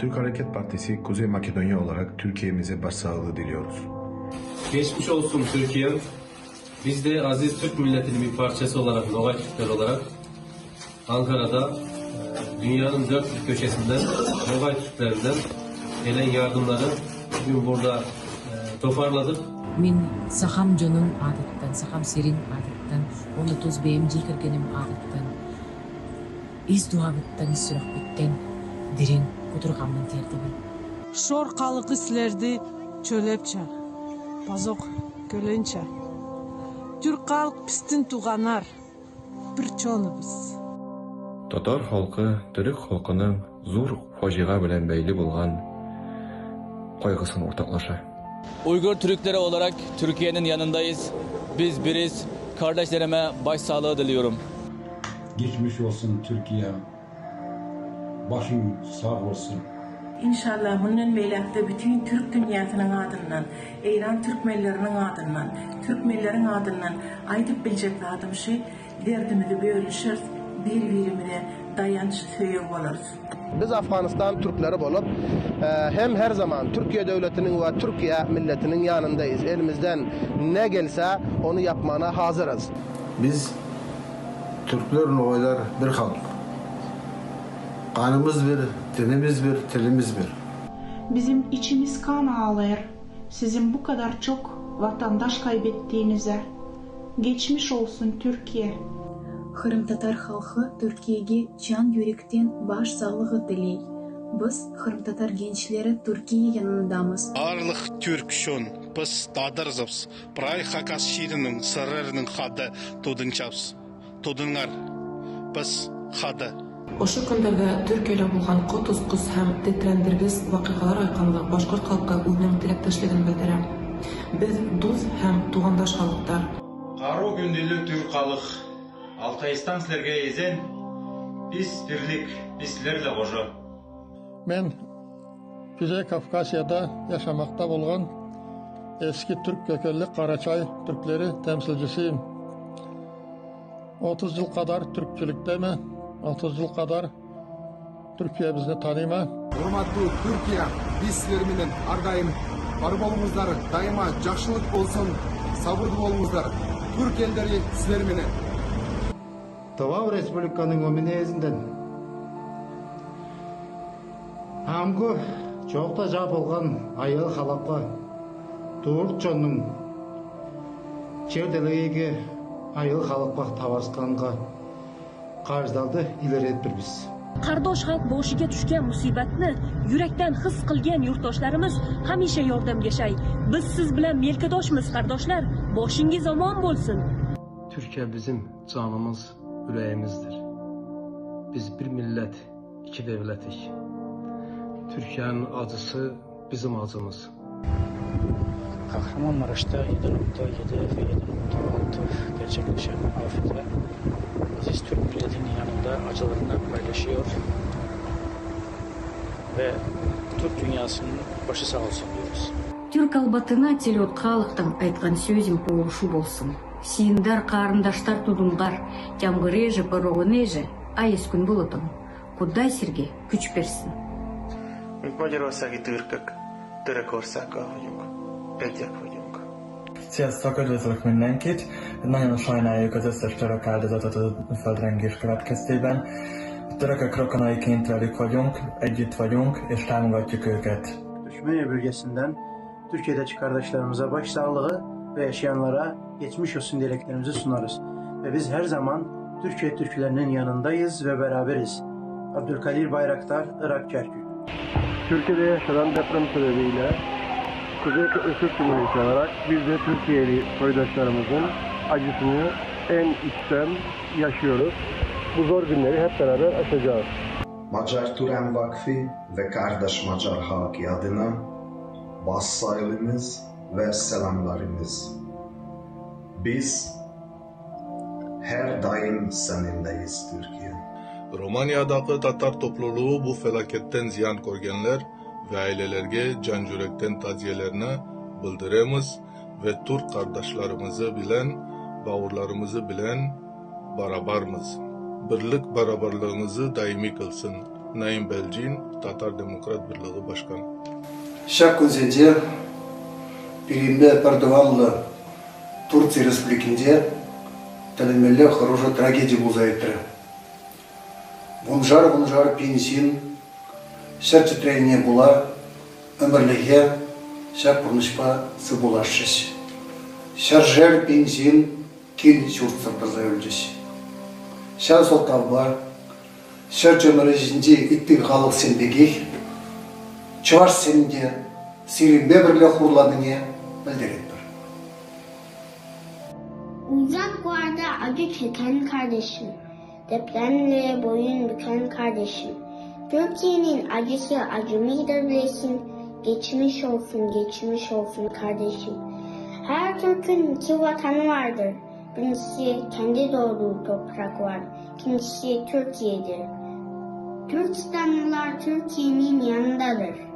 Türk Hareket Partisi Kuzey Makedonya olarak Türkiye'mize başsağlığı diliyoruz. Geçmiş olsun Türkiye. Biz de aziz Türk milletinin bir parçası olarak, Novak Türkler olarak Ankara'da e, dünyanın dört bir köşesinden, Novak Türklerinden gelen yardımları bugün burada e, toparladık. Min saham canın adetten, saham serin adetten, onu tuz BMC kırgenim adetten, iz dua bitten, sürah bitten, derin кутургамын тердибин. Шор қалықы сілерді чөлепча, базоқ көлөнча. Түрк халық пістін туғанар, бір чоныбыз. Татар халкы төрек халкының зур фаҗига белән бәйле булган кайгысын уртаклаша. Uygur Türkleri olarak Türkiye'nin yanındayız. Biz biriz. Kardeşlerime başsağlığı diliyorum. Geçmiş olsun Türkiye. Başın sağ olsun. İnşallah bunun beylekte bütün Türk dünyasının adından, İran Türkmenlerinin adından, Türkmenlerin adından aytıp bilecek adım şey, derdimizi bölüşür, bir-birimize dayanç söyüp oluruz. Biz Afganistan Türkleri bolup e, hem her zaman Türkiye devletinin ve Türkiye milletinin yanındayız. Elimizden ne gelse onu yapmana hazırız. Biz Türkler, Noğaylar bir halk. Kanımız bir, dinimiz bir, tilimiz bir. Bizim içimiz kan ağlar. Sizin bu kadar çok vatandaş kaybettiğinize. Geçmiş olsun Türkiye. Қырым татар халқы Түркияге жан жүректен баш саулығы тілей. Біз Қырым татар gençleri Türkiye yanındamız. Барлық түрк үшін біз дадырзыбыз. Брай хакас ширінің сырырының хады тудынчабыз. Тудыңар. Біз хады. Ошо көндөргө Түркиядә болган котузкыз һәм тетрәндергес вакыйгалар айканлы башкорт халкы үзенең теләктәшлеген белдерә. Без дус һәм тугандаш халыктар. Кару гүндәле төр халык. Алтайстан сезләргә изен. Без бирлек, безләр дә гожо. Мен Күзәй Кавказияда яшамакта булган eski Türk kökenli Karaçay Türkleri temsilcisiyim. 30 yıl kadar Türkçülükteyim. 30 жыл қадар, Türkiye ма құрметті түркия Türkiye, біз sizlermenin ардайым. Бар болыңыздар, дайыма жақшылық болсын, сабырлы болыңыздар. Түрк елдері сіздер менен. Товау республиканың оминезінден. Амғы жоқта жап болған айыл қалапқа Түрк жонның черделігеге айыл қалапқа тавасқанға qarzdaldi ilgari ettirmiz qardosh xalq boshiga tushgan musibatni yurakdan his qilgan yurtdoshlarimiz hamisha yordamgashay biz siz bilan melkadoshmiz qardoshlar. Boshingiz omon bo'lsin. Turkiya bizim canımız ürəyimizdir biz bir millət iki devletik Türkiye'nin acısı bizim acımız. Kahramanmaraş'ta 7.7 ve 7.6 gerçekleşen afetler. Acılarını paylaşıyor ve Türk dünyasının başı sağ olsun diyoruz. Түрк албатына телет халықтың айтқан сөзім қуғышу болсын. Сиындар қарындаштар айыз күн болытын. Құдай сірге күч берсін. Magyarországi türkök, török országgal vagyunk. Egyek vagyunk. Sziasztok, üdvözlök mindenkit! Nagyon sajnáljuk az összes török áldozatot a földrengés következtében. A törökök rokonaiként velük vagyunk, együtt vagyunk és támogatjuk őket. Düşmeniye bölgesinden Türkiye'deki kardeşlerimize başsağlığı ve yaşayanlara geçmiş olsun dileklerimizi sunarız. Ve biz her zaman Türkiye Türklerinin yanındayız ve beraberiz. Abdülkadir Bayraktar, Irak Kerkük. Türkiye'de yaşanan deprem sebebiyle Kuzey Kıbrıs Türk Cumhuriyeti olarak biz de Türkiye'li soydaşlarımızın acısını en içten yaşıyoruz. Bu zor günleri hep beraber aşacağız. Macar Turan Vakfi ve Kardeş Macar Halkı adına başsağlığımız ve selamlarımız. Biz her daim seninleyiz Türkiye. Romanya'daki Tatar topluluğu bu felaketten ziyan görgenler ve ailelerge can yürekten taziyelerini bildiremiz ve Türk kardeşlerimizi bilen, bağırlarımızı bilen barabarmız. Birlik barabarlığımızı daimi kılsın. Naim Belcin, Tatar Demokrat Birliği Başkanı. Şak özece Перемbe Erdoğan'la Turkiya Respublikinde тәлімелі хороша трагедия болзайты. Бұнжар бұнжар пенсин, шәрчі трәйіне була, өмірліге шәк бұрнышпа сы болашшыш. Шәржәр пенсин кел шуртсырдырза өлжіш. Шәр сол тавба, шәр жөмірі жінде иттік ғалық сенбеге, чываш сенде сиренбе бірлі хурладыңе білдірет бір. Uzaklarda acı çeken kardeşim, depremle boyun büken kardeşim. Türkiye'nin acısı acımıdır bilesin, geçmiş olsun, geçmiş olsun kardeşim. Her Türk'ün iki vatanı vardır. Birincisi kendi doğduğu toprak var, ikincisi Türkiye'dir. Türkistanlılar Türkiye'nin yanındadır.